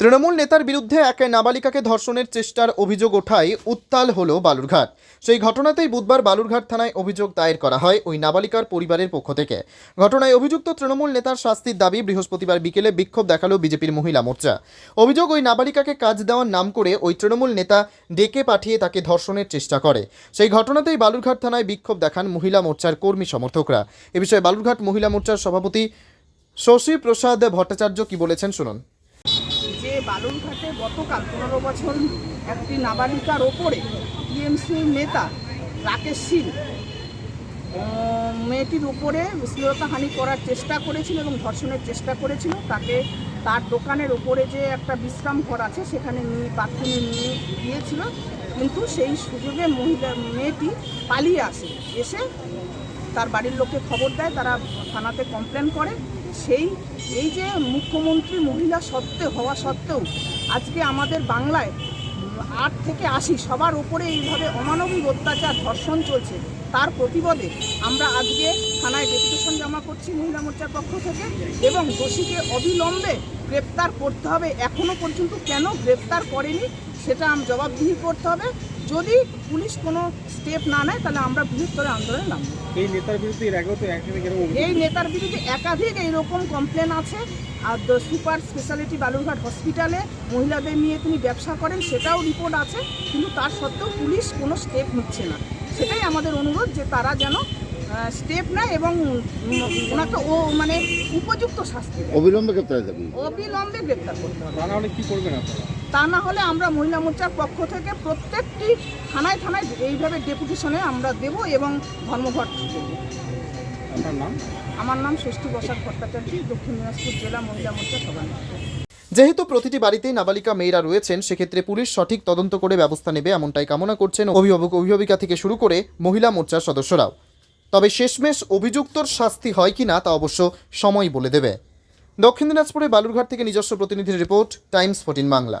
তৃণমূল নেতার বিরুদ্ধে এক নাবালিকাকে ধর্ষণের চেষ্টার অভিযোগ ওঠায় উত্তাল হল বালুরঘাট। সেই ঘটনাতেই বুধবার বালুরঘাট থানায় অভিযোগ দায়ের করা হয় ওই নাবালিকার পরিবারের পক্ষ থেকে। ঘটনায় অভিযুক্ত তৃণমূল নেতার শাস্তির দাবি বৃহস্পতিবার বিকেলে বিক্ষোভ দেখাল বিজেপির মহিলা মোর্চা। অভিযোগ ওই নাবালিকাকে কাজ দেওয়ার নাম করে ওই তৃণমূল নেতা ডেকে পাঠিয়ে তাকে ধর্ষণের চেষ্টা করে। সেই ঘটনাতেই বালুরঘাট থানায় বিক্ষোভ দেখান মহিলা মোর্চার কর্মী সমর্থকরা। এ বিষয়ে বালুরঘাট মহিলা মোর্চার সভাপতি শশী প্রসাদ ভট্টাচার্য কি বলেছেন শুনুন। বালুরঘাটে গতকাল, পনেরো বছর একটি নাবালিকার ওপরে টিএমসি নেতা রাকেশ সিং মেয়েটির উপরে শ্লীলতাহানি করার চেষ্টা করেছিল এবং ধর্ষণের চেষ্টা করেছিল। তাকে তার দোকানের ওপরে যে একটা বিশ্রাম ঘর আছে, সেখানে নিয়ে, বাথরুমে নিয়ে গিয়েছিল। কিন্তু সেই সুযোগে মহিলা, মেয়েটি পালিয়ে আসে। এসে তার বাড়ির লোককে খবর দেয়, তারা থানাতে কমপ্লেন করে। সেই, এই যে মুখ্যমন্ত্রী মহিলা সত্ত্বে হওয়া সত্ত্বেও আজকে আমাদের বাংলায় আট থেকে আশি সবার উপরে এইভাবে অমানবিক অত্যাচার, ধর্ষণ চলছে, তার প্রতিবাদে আমরা আজকে থানায় ডেপুটেশন জমা করছি মহিলা মোর্চার পক্ষ থেকে এবং দোষীকে অবিলম্বে গ্রেপ্তার করতে হবে। এখনও পর্যন্ত কেন গ্রেপ্তার করেনি সেটা জবাবদিহি করতে হবে। যদি পুলিশ কোনো স্টেপ না নেয় তাহলে আমরা বৃহত্তর আন্দোলনে নামবো। এই নেতার বিরুদ্ধে এর আগেও তো এই নেতার বিরুদ্ধে একাধিক এইরকম কমপ্লেন আছে। আর সুপার স্পেশালিটি বালুরঘাট হসপিটালে মহিলাদের নিয়ে তিনি ব্যবসা করেন সেটাও রিপোর্ট আছে। কিন্তু তার সত্ত্বেও পুলিশ কোনো স্টেপ নিচ্ছে না। সেটাই আমাদের অনুরোধ যে তারা যেন স্টেপ নেয় এবং ওনাকে ও মানে উপযুক্ত শাস্তি অবিলম্বে গ্রেপ্তার দাবি অবিলম্বে গ্রেপ্তার করতে হবে। কি করবেন আপনারা? তা না হলে আমরা মহিলা মোর্চার পক্ষ থেকে প্রত্যেকটি থানায় থানায় এইভাবে ডেপুটেশনে আমরা দেব এবং ধর্মঘট করব আমার নাম ষষ্ঠী বসাক ভট্টাচার্য দক্ষিণ দিনাজপুর জেলা মহিলা মোর্চা সভানেত্রী যেহেতু প্রতিটি বাড়িতেই নাবালিকা মেয়েরা রয়েছেন সেক্ষেত্রে পুলিশ সঠিক তদন্ত করে ব্যবস্থা নেবে এমনটাই কামনা করছেন অভিভাবক অভিভাবিকা থেকে শুরু করে মহিলা মোর্চার সদস্যরাও। তবে শেষমেশ অভিযুক্তর শাস্তি হয় কিনা তা অবশ্য সময় বলে দেবে। দক্ষিণ দিনাজপুরে বালুরঘাট থেকে নিজস্ব প্রতিনিধির রিপোর্ট টাইমস ফোর্টিন বাংলা।